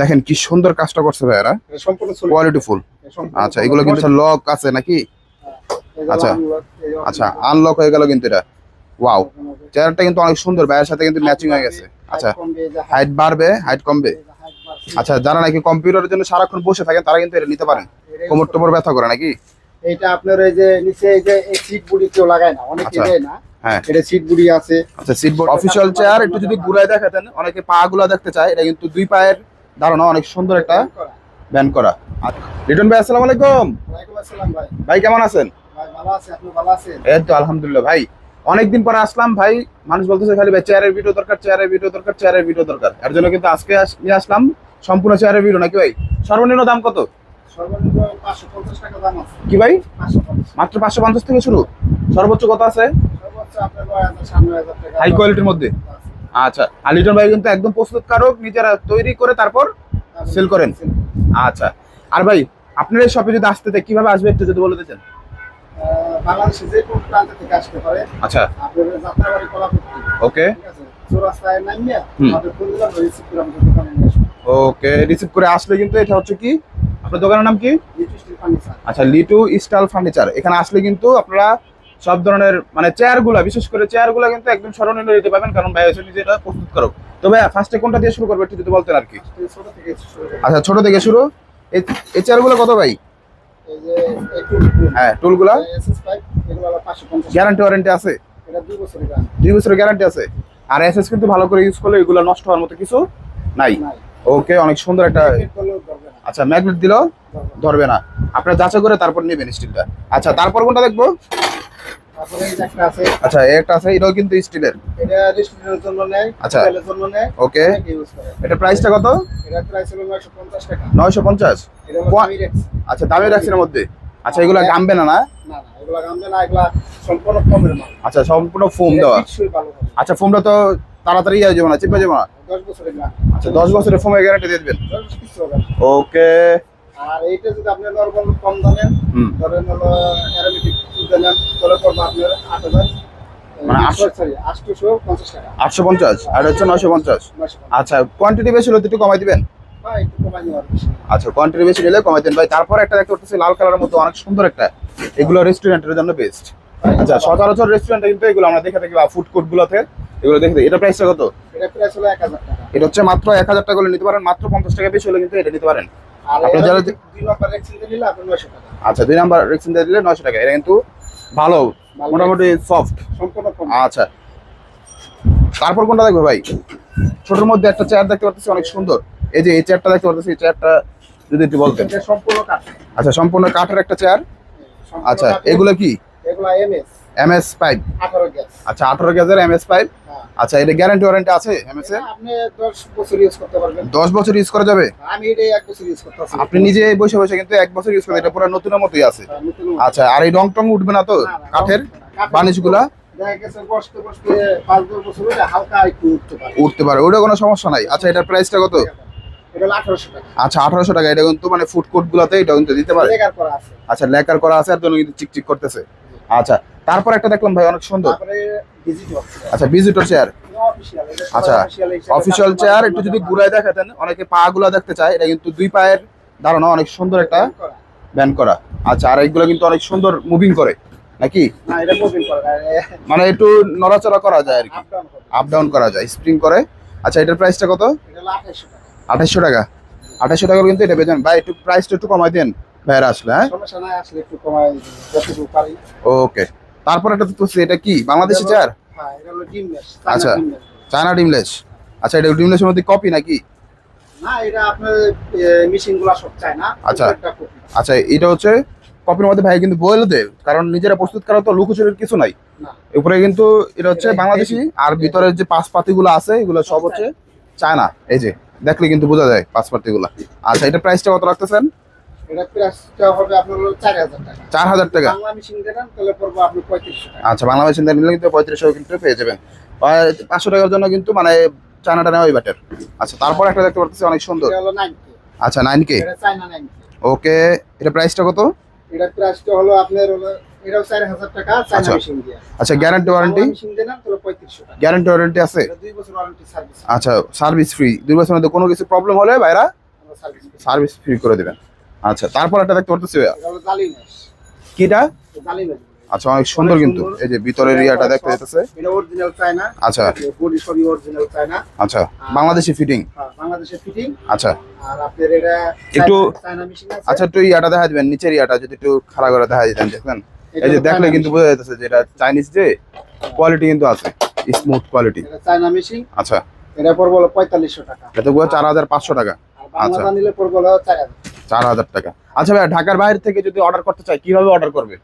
দেখেন কি সুন্দর কাজটা করছে ভাইয়ারা। এটা সম্পূর্ণ চলে কোয়ালিটি ফুল আচ্ছা এগুলো কিন্তু লক আছে নাকি? আচ্ছা, আচ্ছা আনলক হয়ে গেল কিন্তু এটা। ওয়াও চেয়ারটা কিন্তু অনেক সুন্দর ভাইয়ের সাথে কিন্তু ম্যাচিং হয়ে গেছে। আচ্ছা হাইট বাড়বে হাইট কমবে। আচ্ছা যারা নাকি কম্পিউটারের জন্য সারাক্ষণ বসে থাকেন তারা কিন্তু এটা নিতে পারেন। কোমর টোমর ব্যথা করে নাকি? এটা আপনার এই যে নিচে এই যে এই সিট বুড়ি কেউ লাগায় না অনেকে আচ্ছা। দেয় না। হ্যাঁ। এটা সিট বুড়ি আছে। আচ্ছা সিট বোর্ড অফিসিয়াল চেয়ার একটু যদি ঘুরায় দেখাতেন অনেকে পা গুলা দেখতে চায় এটা কিন্তু দুই পায়ের ধারণা অনেক সুন্দর একটা ব্যান্ড করা। রিটন ভাই আসসালামু আলাইকুম। ভাই। ভাই কেমন আছেন? ভাই ভালো আছে আপনি ভালো আছেন? এই তো আলহামদুলিল্লাহ ভাই। অনেকদিন পরে আসলাম ভাই। মানুষ বলতেছে খালি ভাই চেয়ারের ভিডিও দরকার চেয়ারের ভিডিও দরকার চেয়ারের ভিডিও দরকার। এর জন্য কিন্তু আজকে নিয়ে আসলাম সম্পূর্ণ চেয়ারের ভিডিও নাকি ভাই? সর্বনিম্ন দাম কত? সর্বনিম্ন পাঁচশো পঞ্চাশ টাকা দাম আছে। কি ভাই? মাত্র পাঁচশো পঞ্চাশ থেকে শুরু? সর্বোচ্চ কত আছে? হাই কোয়ালিটির মধ্যে। আচ্ছা আর লিটন ভাই কিন্তু একদম প্রস্তুতকারক নিজেরা তৈরি করে তারপর সেল করেন। আচ্ছা আর ভাই আপনার এই শপে যদি আসতে চায়, কীভাবে আসবে একটু যদি বলে দিতেন? আহ, বাংলাদেশে যে কোন প্রান্ত থেকে আসতে পারে। আচ্ছা। যাত্রাবাড়ি ওকে। চৌরাস্তায় নামিয়ে আমাদের ফোন দিলাম রিসিভ করে আমাদের দোকানে ওকে রিসিভ করে আসলে কিন্তু এটা হচ্ছে কি? আপনার দোকানের নাম কি? Litu steel furniture. আচ্ছা লিটু স্টাইল ফার্নিচার। এখানে আসলে কিন্তু আপনারা সব ধরনের মানে চেয়ারগুলা বিশেষ করে চেয়ারগুলা কিন্তু একদম স্মরণীয় দিতে পারবেন কারণ ভাই নিজেটা প্রস্তুত করো তো ভাই ফার্স্টে কোনটা দিয়ে শুরু করবে একটু যদি বলতেন আর কি? ছোট থেকে শুরু আচ্ছা ছোট থেকে শুরু। এই চেয়ারগুলো কত ভাই? হ্যাঁ টুলগুলা গ্যারান্টি ওয়ারেন্টি আছে? এটা দুই বছরের গ্যারান্টি আছে? আর এসএস কিন্তু ভালো করে ইউজ করলে এগুলো নষ্ট হওয়ার মতো কিছু নাই? ওকে অনেক সুন্দর একটা আচ্ছা ম্যাগনেট দিলেও ধরবে না। ধরবে না। আপনারা যাচাই করে তারপর নেবেন স্টিলটা আচ্ছা তারপর কোনটা দেখব তারপরে এই যে একটা আছে আচ্ছা একটা আছে এটাও কিন্তু স্টিলের। এটা রেস্টুরেন্টের জন্য নেয় আচ্ছা। হোটেলের জন্য নেয় ওকে। এটা প্রাইসটা কত? এটা প্রাইস হলো নয়শো পঞ্চাশ। টাকা নয়শো পঞ্চাশ এটা দামি রেক্স আচ্ছা দামি রাখছি এর মধ্যে। আচ্ছা এগুলো গামবে না না? না না এগুলা গামবে না এগুলা সম্পূর্ণ মাল। আচ্ছা সম্পূর্ণ ফোম দেওয়া। আচ্ছা ফোমটা তো তাড়াতাড়ি ইয়ে হয়ে যাবে না চিপে যাবে না? দশ বছরের গ্যারান্টি আচ্ছা দশ বছরের ফোমের গ্যারান্টি দিয়ে দেবেন। ওকে। আর এইটা যদি আপনি নর্মাল কম হুম। ধরেন হলো অ্যারোমেটিক তুলতে তাহলে পড়বে আপনার আট হাজার মানে আটশো- পঞ্চাশ আর হচ্ছে পঞ্চাশ। আচ্ছা কোয়ান্টিটি বেশি হলে তো একটু কমাই দিবেন? কমাই আচ্ছা কোয়ান্টিটি বেশি নিলে কমাই দেন। ভাই তারপর একটা দেখতে পাচ্ছি লাল কালারের মতো অনেক সুন্দর একটা এগুলো রেস্টুরেন্টের জন্য বেস্ট আচ্ছা সচরাচর রেস্টুরেন্টে কিন্তু এগুলো আমরা দেখে থাকি বা ফুড কোর্ট গুলোতে এগুলো দেখে থাকি। এটা প্রাইসটা কত? এটা প্রাইস হলো এক হাজার টাকা। এটা হচ্ছে মাত্র এক হাজার টাকা করে নিতে পারেন মাত্র পঞ্চাশ টাকা বেশি হলে কিন্তু এটা নিতে পারেন। যারা আপনি টাকা। আচ্ছা দুই নাম্বার রেক্সিন দিয়ে দিলে নয়শো টাকা। এটা কিন্তু ভালো মোটামুটি সফট আচ্ছা। তারপর কোনটা দেখবে ভাই? ছোটোর মধ্যে একটা চেয়ার দেখতে পাচ্ছি অনেক সুন্দর। এই যে এই চেয়ারটা দেখতে পাচ্ছি এই চেয়ারটা যদি একটু বলতেন। সম্পূর্ণ কাঠ আচ্ছা সম্পূর্ণ কাঠের একটা চেয়ার আচ্ছা এগুলো কি? এগুলো এমএস এমএস পাইপ আঠারো গ্যাস। আচ্ছা আঠারো গ্যাসের এমএস পাইপ হ্যাঁ। আচ্ছা এটা গ্যারান্টি ওয়ারেন্টি আছে এমএস এর? আপনি দশ বছর ইউজ করতে পারবেন। দশ বছর ইউজ করা যাবে? আমি এটা এক বছর ইউজ করতে পারছি আপনি নিজে বসে বসে কিন্তু এক বছর ইউজ করেন এটা পুরো নতুনের মতোই আছে। আচ্ছা আর এই রং টং উঠবে না তো? কাঠের? বানিশগুলা উঠতে পারে। ওটা কোনো সমস্যা নাই। আচ্ছা এটার প্রাইসটা কত? আচ্ছা আঠারোশো টাকা এটা কিন্তু মানে ফুড কোর্ট গুলাতে এটা কিন্তু দিতে পারে। আচ্ছা লেকার করা আছে আর জন্য কিন্তু চিকচিক করতেছে। আচ্ছা তারপর একটা দেখলাম ভাই অনেক সুন্দর। আচ্ছা ভিজিটর চেয়ার আচ্ছা অফিসিয়াল চেয়ার একটু যদি ঘুরায় দেখাতেন অনেকে পা গুলা দেখতে চায় এটা কিন্তু দুই পায়ের ধারণা অনেক সুন্দর একটা ব্যান্ড করা। আচ্ছা আর এইগুলো কিন্তু অনেক সুন্দর মুভিং করে নাকি? না এটা মুভিং করা মানে একটু নড়াচড়া করা যায় আর কি। আপ ডাউন করে। যায় স্প্রিং করে। আচ্ছা এটার প্রাইসটা কত? আঠাশশো টাকা। আঠাশশো টাকা। কিন্তু এটা পেয়েছেন ভাই একটু প্রাইসটা একটু কমাই দেন ভাইয়েরা আসলে হ্যাঁ? সমস্যা নাই আসলে একটু কমাই যতটুকু পারি। ওকে তারপর একটা দেখতেছি এটা কি? বাংলাদেশি চেয়ার হ্যাঁ ম্যাশ আচ্ছা। চায়না ডিমলেস আচ্ছা এটা ডিমলেসের মধ্যে কপি নাকি? না এটা আপনার সব আচ্ছা। আচ্ছা এটা হচ্ছে কপির মধ্যে ভাই কিন্তু বলে দেয় কারণ নিজেরা প্রস্তুত করা তো লুকোচুরির কিছু নাই। উপরে কিন্তু এটা হচ্ছে বাংলাদেশি আর ভিতরের যে পাতিগুলো আছে এগুলো সব হচ্ছে চায়না। এই যে দেখলে কিন্তু বোঝা যায় পাঁচ পাতিগুলো। আচ্ছা এটা প্রাইসটা কত রাখতেছেন? এটা প্রাইসটা হবে আপনার হলো চার হাজার টাকা। চার হাজার টাকা? বাংলা মেশিন দেবেন তাহলে পড়ব আপনি টাকা। আচ্ছা বাংলা মেশিন নিলে কিন্তু পঁয়ত্রিশশো কিন্তু পেয়ে যাবেন। আর পাঁচশো টাকার জন্য কিন্তু মানে নেওয়াই বেটার আচ্ছা তারপর একটা দেখতে পাচ্ছি অনেক সুন্দর। এটা হলো নাইন আচ্ছা নাইন কে এটা নাইন ওকে এটা প্রাইসটা কত? এটা প্রাইসটা হলো আপনার হলো এটাও টাকা আচ্ছা। মেশিন দিয়ে। আচ্ছা গ্যারান্টি ওয়ারেন্টি মেশিন দেন তাহলে পঁয়ত্রিশশো টাকা। গ্যারান্টি ওয়ারেন্টি আছে? বছর ওয়ারেন্টি সার্ভিস আচ্ছা সার্ভিস ফ্রি দুই বছরের মধ্যে কোনো কিছু প্রবলেম হলে ভাইরা সার্ভিস সার্ভিস ফ্রি করে দিবেন। আচ্ছা তারপর একটা দেখতে পারতেছি কিটা? আচ্ছা অনেক সুন্দর কিন্তু। এই যে ভিতরের এরিয়াটা দেখতে যেতেছে এটা অরিজিনাল চায়না। আচ্ছা। Body original China. আচ্ছা বাংলাদেশি ফিটিং হ্যাঁ, বাংলাদেশের ফিটিং আচ্ছা। আর আপনার এটা একটু- চায়না- মেশিন আছে। আচ্ছা একটু ইয়াটা দেখা দিবেন নিচের ইয়াটা যদি একটু খাড়া করে দেখা দিতেন দেখবেন? এই যে দেখলে কিন্তু বোঝা যাইতেছে যে এটা চাইনিজ যে কোয়ালিটি কিন্তু আছে স্মুথ কোয়ালিটি এটা চায়না মেশিন আচ্ছা। এটা পড়ব হলো পঁয়তাল্লিশশো টাকা। এটা তো চার হাজার পাঁচশো টাকা। আর বাংলা আচ্ছা। নিলে পড়ব হলো চার হাজার টাকা। আচ্ছা ভাই ঢাকার বাইরে থেকে যদি অর্ডার করতে চাই কীভাবে অর্ডার করবে?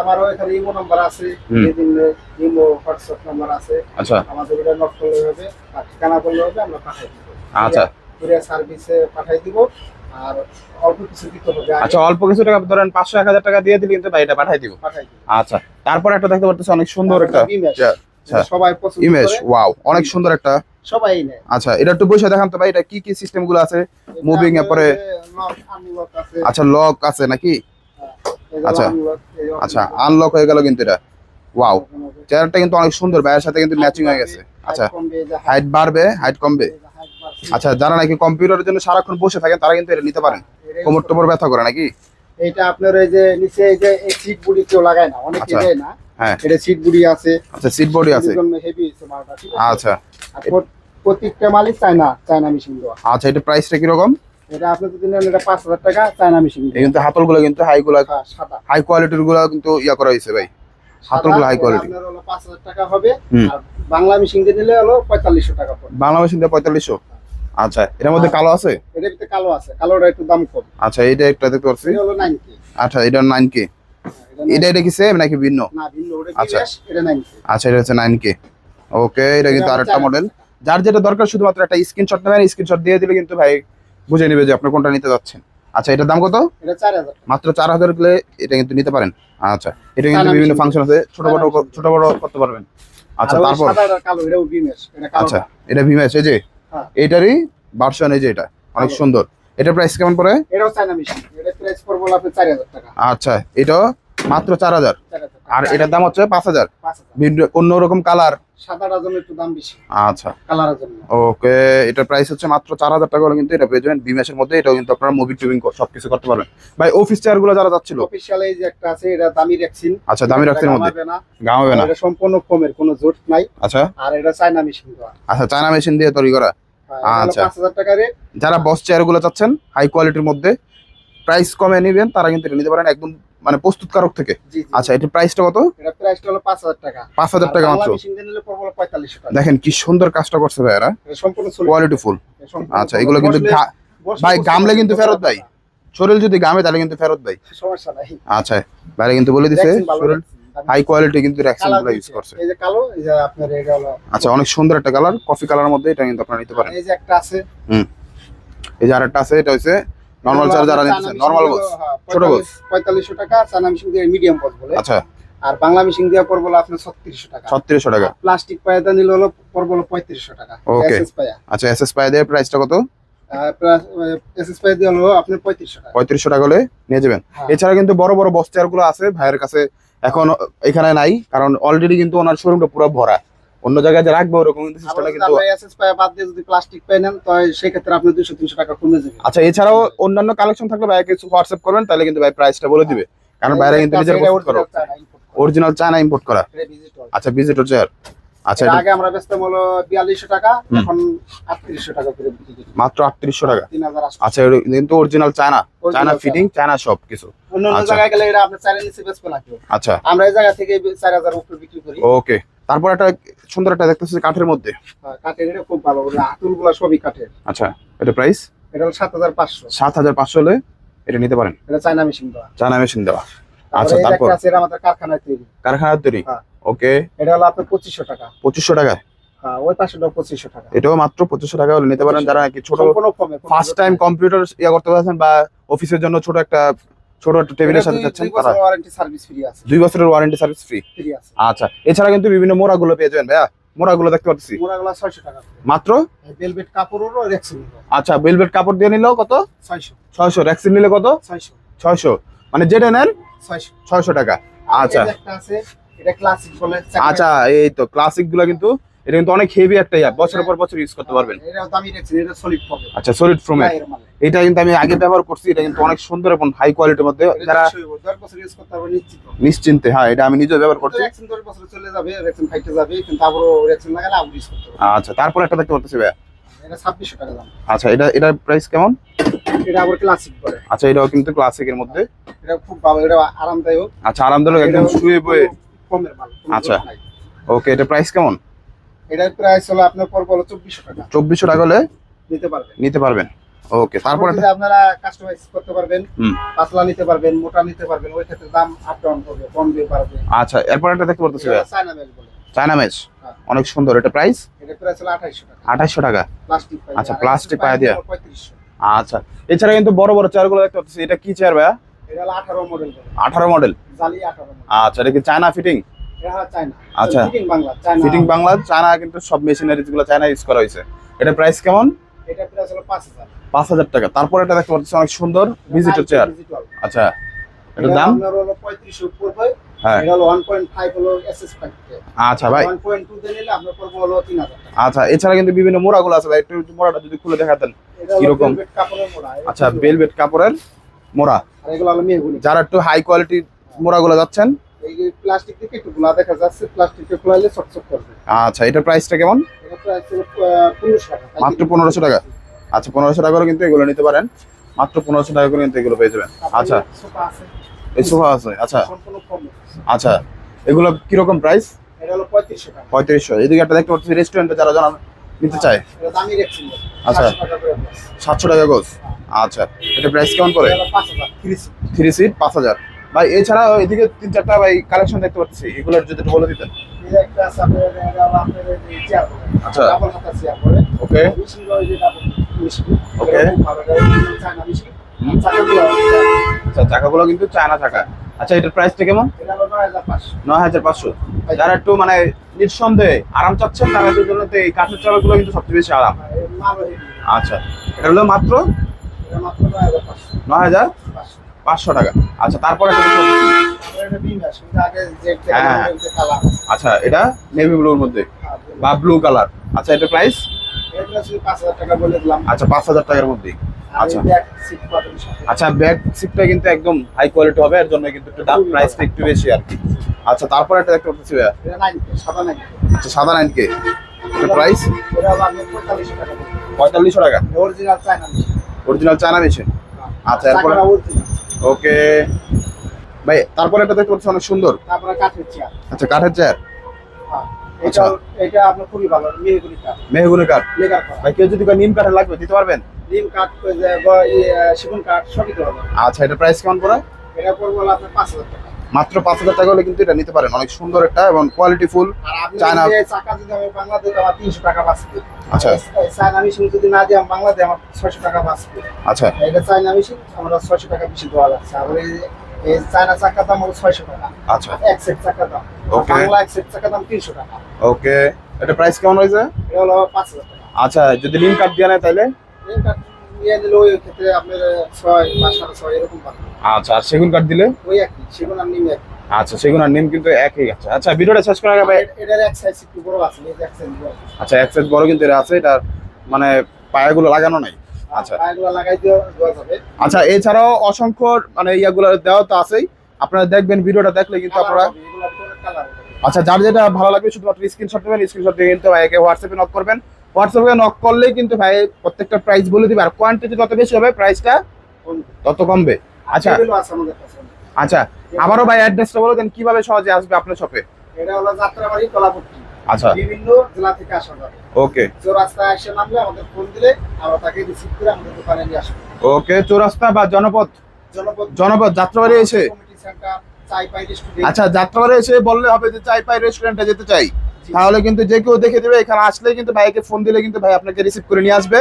আমারও এখানে ইমো নাম্বার আছে হুম। ইমো হোয়াটসঅ্যাপ নাম্বার আছে আচ্ছা। আমাদের এটা নক করলে হবে আর ঠিকানা বললে হবে আমরা পাঠাই দিব। আচ্ছা। কুরিয়ার সার্ভিসে পাঠাই দিব আর অল্প কিছু দিতে হবে আচ্ছা অল্প কিছু টাকা ধরেন পাঁচশো এক হাজার টাকা দিয়ে দিলে কিন্তু ভাই এটা পাঠাই দিব। পাঠাই দিব। আচ্ছা তারপর একটা দেখতে পারতেছি অনেক সুন্দর একটা আচ্ছা সবাই পছন্দ ইমেজ ওয়াও অনেক সুন্দর একটা সবাই নেয়। আচ্ছা এটা একটু বসে দেখান তো ভাই এটা কি কি সিস্টেমগুলো আছে? Moving এর পরে- আচ্ছা লক আছে নাকি? আচ্ছা। unlock, এই যে আচ্ছা আনলক হয়ে গেল কিন্তু এটা। ওয়াও চেয়ারটা কিন্তু অনেক সুন্দর ভাইয়ের সাথে কিন্তু ম্যাচিং হয়ে গেছে। আচ্ছা হাইট বাড়বে হাইট কমবে। আচ্ছা যারা নাকি কম্পিউটারের জন্য সারাক্ষণ বসে থাকেন তারা কিন্তু এটা নিতে পারেন। এটাই কোমর টোমর ব্যথা করে নাকি? এইটা আপনার এই যে নিচে এই যে এই সিট বুড়ি কেউ লাগায় না অনেকে আচ্ছা। দেয় না। হ্যাঁ। এটা সিট বুড়ি আছে। আচ্ছা সিট বডি আছে। হেভি মালটা আচ্ছা। প্রত্যেকটা মালিক চায়না চায়না মেশিন দেওয়া। আচ্ছা এটা প্রাইসটা কীরকম? এটা আপনি যদি নেন এটা টাকা চায়না মেশিন এই কিন্তু কিন্তু হাই গুলো হাই কোয়ালিটিরগুলো কিন্তু ইয়া করা হয়েছে ভাই। হাতলগুলো high quality। আপনার হলো পাঁচ হাজার টাকা হবে। আর বাংলা মেশিন দিয়ে নিলে হলো পঁয়তাল্লিশশো টাকা পড়বে। বাংলা মেশিন দিয়ে পঁয়তাল্লিশশো? আচ্ছা এটার মধ্যে কালো আছে? এটার ভিতরে কালো আছে। কালোটা একটু দাম কম। আচ্ছা এটা একটা দেখতে পাচ্ছি। হলো নাইন কে আচ্ছা এটা নাইন কে এটা এটা কি সেম নাকি ভিন্ন? আচ্ছা। আচ্ছা এটা হচ্ছে নাইন কে ওকে এটা কিন্তু আরেকটা মডেল যার যেটা দরকার শুধুমাত্র একটা স্ক্রিনশট নেবেন স্ক্রিনশট দিয়ে দিলে কিন্তু ভাই বুঝে নেবে যে আপনি কোনটা নিতে যাচ্ছেন। আচ্ছা এটার দাম কত? মাত্র চার হাজার গেলে এটা কিন্তু নিতে পারেন। আচ্ছা এটা কিন্তু বিভিন্ন ফাংশন আছে ছোট বড় ছোট বড় করতে পারবেন। আচ্ছা তারপর? আচ্ছা এটা ভিমেস এই যে? হ্যাঁ। এটারই ভার্সন এই যে এটা। অনেক সুন্দর। এটা প্রাইস কেমন পড়ে? এটাও চায়না মেশিন এটা প্রাইস পড়ব আপনার চার হাজার টাকা। আচ্ছা এটাও মাত্র চার হাজার। চার হাজার টাকা। আর এটার দাম হচ্ছে পাঁচ হাজার। পাঁচ হাজার। ভিন্ন অন্য রকম কালার সাদাটার জন্য একটু দাম বেশি। আচ্ছা। কালারের জন্য ওকে এটার প্রাইস হচ্ছে মাত্র চার হাজার টাকা হলে কিন্তু এটা পেয়ে যাবেন। বিমেসের মধ্যে এটাও কিন্তু আপনারা মুভি টুবিং সবকিছু করতে পারবেন। ভাই অফিস চেয়ারগুলো যারা যাচ্ছিল? অফিসিয়াল এই যে একটা আছে এটা দামি রেক্সিন আচ্ছা দামি রাখছেন মধ্যে? গামাবে না। এটা সম্পূর্ণ কমের কোনো জোট নাই। আচ্ছা। আর এটা চায়না মেশিন দেওয়া। আচ্ছা চায়না মেশিন দিয়ে তৈরি করা। আচ্ছা। টাকা রেট যারা বস চেয়ারগুলো চাচ্ছেন হাই কোয়ালিটির মধ্যে প্রাইস কমে নিবেন তারা কিন্তু নিতে পারেন একদম মানে প্রস্তুতকারক থেকে। আচ্ছা এটার প্রাইসটা কত? এটা প্রাইসটা হলো পাঁচ হাজার টাকা। পাঁচ হাজার টাকা মাত্র। দেখেন কি সুন্দর কাজটা করছে ভাইয়ারা। এটা সম্পূর্ণ। কোয়ালিটি ফুল আচ্ছা এগুলো কিন্তু ভাই, গামলে কিন্তু ফেরত ভাই। শরীর যদি গামে তাহলে কিন্তু ফেরত ভাই সমস্যা নাই। আচ্ছা ভাইরা কিন্তু বলে দিছে Rexin শরীর। হাই কোয়ালিটি কিন্তু র্যাকসিনগুলো ইউজ করছে। এই যে কালো এই যে আপনার এটা হলো আচ্ছা অনেক সুন্দর একটা কালার কফি কালারের মধ্যে এটা কিন্তু আপনারা নিতে পারেন। এই যে একটা আছে। হুম। এই যে আরেকটা আছে এটা হচ্ছে নর্মাল চার্জ যারা নিতেছেন নর্মাল বক্স ছোট box। পঁয়তাল্লিশশো টাকা চায়না মেশিন দিয়ে মিডিয়াম বক্স বলে। আচ্ছা। আর বাংলা মেশিন দিয়ে পড়ব হলো আপনার ছত্রিশশো টাকা। ছত্রিশশো টাকা। প্লাস্টিক পায়াটা নিলে হলো পড়ব হলো পঁয়ত্রিশশো টাকা। Okay. এসএস পায়া। আচ্ছা এস এস পাই দিয়ে প্রাইসটা কত? পঁয়ত্রিশশো টাকা। হলে নিয়ে যাবেন। হ্যাঁ। এছাড়া কিন্তু বড় বড় বস আছে ভাইয়ের কাছে এখন এখানে নাই কারণ অলরেডি কিন্তু ওনার শোরুমটা পুরো ভরা। অন্য জায়গায় যে রাখবে ওরকম কিন্তু সিস্টেমটা কিন্তু বাদ দিয়ে যদি প্লাস্টিক পাই নেন তো আপনি টাকা কমে যাবে। আচ্ছা এছাড়াও অন্যান্য কালেকশন থাকলে ভাইয়া কিছু হোয়াটসঅ্যাপ করবেন তাহলে কিন্তু ভাই প্রাইসটা বলে দিবে। কারণ বাইরে কিন্তু নিজের পছন্দ করো। অরিজিনাল চায়না ইম্পোর্ট করা। আচ্ছা ভিজিটর চেয়ার আচ্ছা আগে আমরা বেচতাম হলো বিয়াল্লিশশো টাকা। এখন আটত্রিশশো টাকা করে বিক্রি করি মাত্র আটত্রিশশো টাকা? তিন হাজার আটশো। আচ্ছা কিন্তু original China. China. Fitting China সব কিছু অন্য আচ্ছা। জায়গায় গেলে এটা আপনার নিচে বেচবে না আচ্ছা। আমরা এই জায়গা থেকে চার হাজার উপরে বিক্রি করি। ওকে। তারপর একটা সুন্দর একটা দেখতেছি কাঠের মধ্যে। হ্যাঁ, কাঠের এটা খুব ভালো। হাতুলগুলা সবই কাঠের। আচ্ছা এটা প্রাইস এটা হলো সাত হাজার পাঁচশো। সাত হাজার পাঁচশো হলে এটা নিতে পারেন। এটা চায়না মেশিন দেওয়া। চায়না মেশিন দেওয়া। আচ্ছা তারপর? আমাদের কারখানায় তৈরি। কারখানার তৈরি? হ্যাঁ। ওকে এটা হলো আপনার পঁচিশশো টাকা। পঁচিশশো টাকা? হ্যাঁ ওই পাশেটা পঁচিশশো টাকা। এটাও মাত্র পঁচিশশো টাকা হলে নিতে পারেন যারা নাকি ছোট ফার্স্ট টাইম কম্পিউটার ইয়া করতে পারছেন বা অফিসের জন্য ছোট একটা ছোট একটা টেবিলের সাথে যাচ্ছেন তারা বছর ওয়ারেন্টি সার্ভিস ফ্রি আছে। দুই বছরের ওয়ারেন্টি সার্ভিস ফ্রি ফ্রি আছে। আচ্ছা এছাড়া কিন্তু বিভিন্ন মোড়াগুলো পেয়ে যাবেন ভাইয়া। মোড়াগুলো দেখতে পাচ্ছি। মোড়াগুলা ছয়শো টাকা। মাত্র? বেলভেট কাপড়েরও রেক্সিন আচ্ছা বেলভেট কাপড় দিয়ে নিলেও কত? ছয়শো। ছয়শো। র্যাক্সিন নিলে কত? ছয়শো। ছয়শো। মানে যেটা নেন? ছয়শো। ছয়শো টাকা। আচ্ছা। একটা আছে এটা ক্লাসিক বলে আচ্ছা এই তো ক্লাসিকগুলো কিন্তু এটা কিন্তু অনেক হেভি একটা ইয়ার। বছরের পর বছর ইউজ করতে পারবেন। এটা দামি রেখেছি এটা সলিড আচ্ছা সলিড ফ্রোমের এটা কিন্তু আমি আগে ব্যবহার করছি এটা কিন্তু অনেক সুন্দর এবং হাই কোয়ালিটির মধ্যে যারা বছর ইউজ করতে পারবে নিশ্চিত। নিশ্চিন্তে হ্যাঁ এটা আমি নিজেও ব্যবহার করছি। রেক্সিন দশ বছর চলে যাবে রেক্সিন ফাইটে যাবে কিন্তু রেক্সিন লাগালে আবার ইউজ করতে আচ্ছা তারপর একটা দেখতে পাচ্ছি ভাইয়া। এটা ছাব্বিশশো টাকা দাম। আচ্ছা এটা এটার প্রাইস কেমন? এটা আবার ক্লাসিক আচ্ছা এটাও কিন্তু ক্লাসিকের মধ্যে। এটা খুব ভালো এটা আরামদায়ক। আচ্ছা আরামদায়ক একদম শুয়ে বয়ে। কমের মাল আচ্ছা। ওকে এটা প্রাইস কেমন? এটার প্রাইস হলো আপনার পড়বে হলো চব্বিশশো টাকা। চব্বিশশো টাকা হলে নিতে পারবেন। নিতে পারবেন। ওকে তারপর আপনারা কাস্টমাইজ করতে পারবেন পাতলা নিতে পারবেন মোটা নিতে পারবেন ওই ক্ষেত্রে দাম আপ ডাউন করবে কমবে বাড়বে। আচ্ছা এরপর একটা দেখতে ভাইয়া। চায়না ব্যাগ বলে। China match. অনেক সুন্দর এটা প্রাইস এটা প্রাইস হলো আঠাইশশো টাকা। আঠাশশো টাকা। প্লাস্টিক পাই আচ্ছা, plastic পায়া দিয়া। আচ্ছা এছাড়া কিন্তু বড় বড় চেয়ারগুলো দেখতে পাচ্ছি এটা কি চেয়ার ভাইয়া? আঠারো মডেল আচ্ছা এটা কি চায়না ফিটিং আচ্ছা। Fitting Bangla China. Fitting Bangla China কিন্তু সব মেশিনারিজগুলো চায়না ইউজ করা হয়েছে। এটা প্রাইস কেমন? এটা পাঁচ হাজার। টাকা। তারপর এটা দেখতে পাচ্ছি অনেক সুন্দর ভিজিটর চেয়ার আচ্ছা এটার দাম? হ্যাঁ। আচ্ছা ভাই। আচ্ছা এছাড়া কিন্তু বিভিন্ন মোড়াগুলো আছে ভাই। একটু মোড়াটা যদি খুলে দেখাতেন কীরকম? আচ্ছা বেলভেট কাপড়ের মোড়া। যারা একটু হাই কোয়ালিটির মোড়াগুলো যাচ্ছেন? এই প্লাস্টিক থেকে একটু গুলা দেখা যাচ্ছে চকচক করবে। আচ্ছা এটার প্রাইসটা কেমন? হলো পনেরোশো টাকা। মাত্র 1500 টাকা? আচ্ছা পনেরোশো টাকা করে কিন্তু এগুলো নিতে পারেন। মাত্র পনেরোশো টাকা করে কিন্তু এগুলো পেয়ে যাবেন। আচ্ছা। এই সোফা আছে। আচ্ছা। আচ্ছা এগুলো কীরকম প্রাইস এটা হলো পঁয়ত্রিশশো পঁয়ত্রিশশো। এদিকে একটা দেখতে পাচ্ছি রেস্টুরেন্টে যারা জানা নিতে চায়? আচ্ছা। সাতশো টাকা গোস আচ্ছা। এটা প্রাইস কেমন পড়ে? থ্রি সিট পাঁচ হাজার। ভাই এছাড়াও এদিকে তিন চারটা ভাই কালেকশন দেখতে পাচ্ছি। এগুলোর যদি একটু বলে দিতেন। আচ্ছা। ওকে ওকে আচ্ছা চাকাগুলো কিন্তু চায়না চাকা। আচ্ছা এটার প্রাইসটা কেমন? নয় হাজার পাঁচশো। যারা একটু মানে নিঃসন্দেহে আরাম চাচ্ছেন তাদের জন্য তো এই কাঠের চাকাগুলো কিন্তু সবচেয়ে বেশি আরাম। আচ্ছা এটা হলো মাত্র নয় হাজার পাঁচশো টাকা। আচ্ছা তারপরে একটা দেখতে পাচ্ছি। এটা বিম আছে কিন্তু আগে যে হ্যাঁ। আচ্ছা এটা নেভি ব্লুর মধ্যে বা ব্লু কালার আচ্ছা এটা প্রাইস আচ্ছা পাঁচ হাজার টাকার মধ্যে আচ্ছা। আচ্ছা। সিট আচ্ছা ব্যাগ সিটটা কিন্তু একদম হাই কোয়ালিটি হবে এর জন্য কিন্তু একটু দাম প্রাইসটা একটু বেশি আর কি। আচ্ছা তারপরে একটা দেখতে পাচ্ছি নাইন সাদা নাইন আচ্ছা সাদা নাইন কে প্রাইস আপনি পঁয়তাল্লিশশো টাকা। অরিজিনাল চায়না মেশিন মেশিন আচ্ছা, এরপরে? ওকে ভাই তারপরে একটা দেখতে পাচ্ছি অনেক সুন্দর। তারপরে কাঠের চেয়ার আচ্ছা কাঠের চেয়ার হ্যাঁ আচ্ছা। এটা আপনার খুবই ভালো মেহগুলি কাঠ। মেহগুনি কাঠ। ভাই কেউ যদি নিম কাঠের লাগবে দিতে পারবেন? নিম কাঠ ইয়ে, সেগুন কাঠ সবই দেওয়া আচ্ছা এটা প্রাইস কেমন পড়ে? এটা পড়বে আপনার পাঁচ হাজার টাকা। মাত্র পাঁচ হাজার টাকা হলে কিন্তু এটা নিতে পারেন। অনেক সুন্দর একটা এবং কোয়ালিটি ফুল চায়না চাকা যদি আমি বাংলাদেশ আমার তিনশো টাকা বাঁচবে আচ্ছা। চায়না মেশিন যদি না দিই বাংলাদেশ আমার ছয়শো টাকা বাঁচবে আচ্ছা। এটা চায়না মেশিন আমরা ছয়শো টাকা বেশি দেওয়া লাগছে। আর এই- চায়না চাকার দাম হলো ছয়শো টাকা। আচ্ছা। এক সেট চাকার দাম। Okay. বাংলা এক সেট চাকার দাম তিনশো টাকা। ওকে। এটা প্রাইস কেমন হয়েছে? এটা হলো পাঁচ হাজার টাকা। আচ্ছা যদি নিম কাঠ দিয়ে নেয় তাহলে? নিয়ে নিলে ওই ক্ষেত্রে আপনার ছয় বা সাড়ে ছয় এরকম পাবেন আচ্ছা আর সেগুন কাঠ দিলে? ওই একই সেগুন আর নিম একই। আচ্ছা সেগুন আর নিম কিন্তু একই আছে। আচ্ছা ভিডিওটা শেষ করার আগে ভাই এটার এক সাইজ একটু বড় আছে আচ্ছা এক সাইজ বড় কিন্তু এটা আছে এটার মানে পায়াগুলো লাগানো নাই। আচ্ছা। আচ্ছা এছাড়াও অসংখ্য মানে ইয়াগুলো দেওয়া তো আছেই। আপনারা দেখবেন ভিডিওটা দেখলে কিন্তু আপনারা। আচ্ছা যার যেটা ভালো লাগবে শুধুমাত্র স্ক্রিনশট নেবেন স্ক্রিনশট দিয়ে কিন্তু ভাইকে হোয়াটসঅ্যাপে নক করবেন। হোয়াটসঅ্যাপে নক করলেই কিন্তু ভাই প্রত্যেকটা প্রাইস বলে দিবে। আর কোয়ান্টিটি যত বেশি হবে প্রাইসটা তত কমবে। আচ্ছা। আচ্ছা আবারও ভাই অ্যাড্রেসটা বলে দেন কীভাবে সহজে আসবে আপনার শপে এটা হলো যাত্রাবাড়ি কলাপট্টি আচ্ছা। বিভিন্ন জেলা থেকে আসা যাবে। ওকে। যে এসে নামলে আমাদের ফোন দিলে আমরা তাকে রিসিভ করে আমাদের দোকানে নিয়ে আসব। ওকে চৌরাস্তা বা জনপথ? জনপদ জনপদ যাত্রাবাড়ি এসে? আচ্ছা যাত্রাবাড়ি এসে বললে হবে যে চাই পাই রেস্টুরেন্টে যেতে চাই। তাহলে কিন্তু যে কেউ দেখে দেবে এখানে আসলে কিন্তু ভাইকে ফোন দিলে কিন্তু ভাই আপনাকে রিসিভ করে নিয়ে আসবে।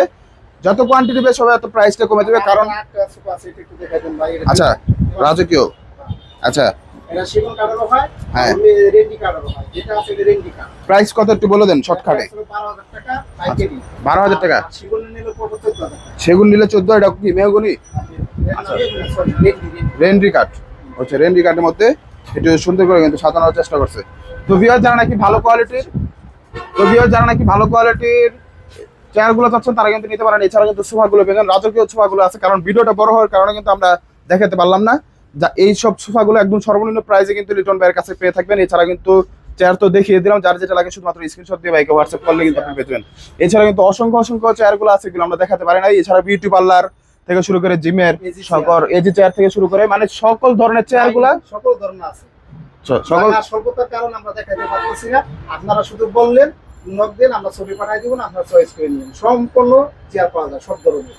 যত কোয়ান্টিটি বেশি হবে তত প্রাইসটা কমে যাবে। কারণ আচ্ছা রাজকীয়। আচ্ছা হয় হ্যাঁ। হ্যাঁ। হয় প্রাইস কত একটু বলে দেন শর্টকাটে? বারো হাজার টাকা পাইকারি। বারো হাজার টাকা? সেগুন নিলে চোদ্দ এটা কি মেহগুনি? আচ্ছা রেন্ডি কাঠ হচ্ছে রেন্ডি কাঠের মধ্যে একটু সুন্দর করে কিন্তু সাজানোর চেষ্টা করছে। তো ভিউয়ার যারা নাকি ভালো কোয়ালিটির তো ভিউয়ার যারা নাকি ভালো কোয়ালিটির চেয়ারগুলো চাচ্ছেন তারা কিন্তু নিতে পারেন। এছাড়া কিন্তু সোফাগুলো পেয়ে যান। রাজকীয় সোফাগুলো আছে কারণ ভিডিওটা বড় হওয়ার কারণে কিন্তু আমরা দেখাতে পারলাম না। যা এই সব সোফাগুলো একদম সর্বনিম্ন প্রাইসে কিন্তু লিটন ভাইয়ের কাছে পেয়ে থাকবেন। এছাড়া কিন্তু চেয়ার তো দেখিয়ে দিলাম যার যেটা লাগে শুধুমাত্র স্ক্রিনশট দিয়ে বাইকে হোয়াটসঅ্যাপ করলে কিন্তু আপনি পেয়ে যাবেন। এছাড়া কিন্তু অসংখ্য অসংখ্য চেয়ারগুলো আছে এগুলো আমরা দেখাতে পারি না এছাড়া বিউটি পার্লার থেকে শুরু করে জিমের সকল এজি চেয়ার থেকে শুরু করে মানে সকল ধরনের চেয়ারগুলা সকল ধরনের আছে। সকল টাকার স্বল্পতার কারণে আমরা দেখাইতে পারতেছি না। আপনারা শুধু বললেন নক দেন আমরা ছবি পাঠাই দিব আপনারা চয়েস করে নিন। সম্পূর্ণ চেয়ার পাওয়া যায় সব ধরনের।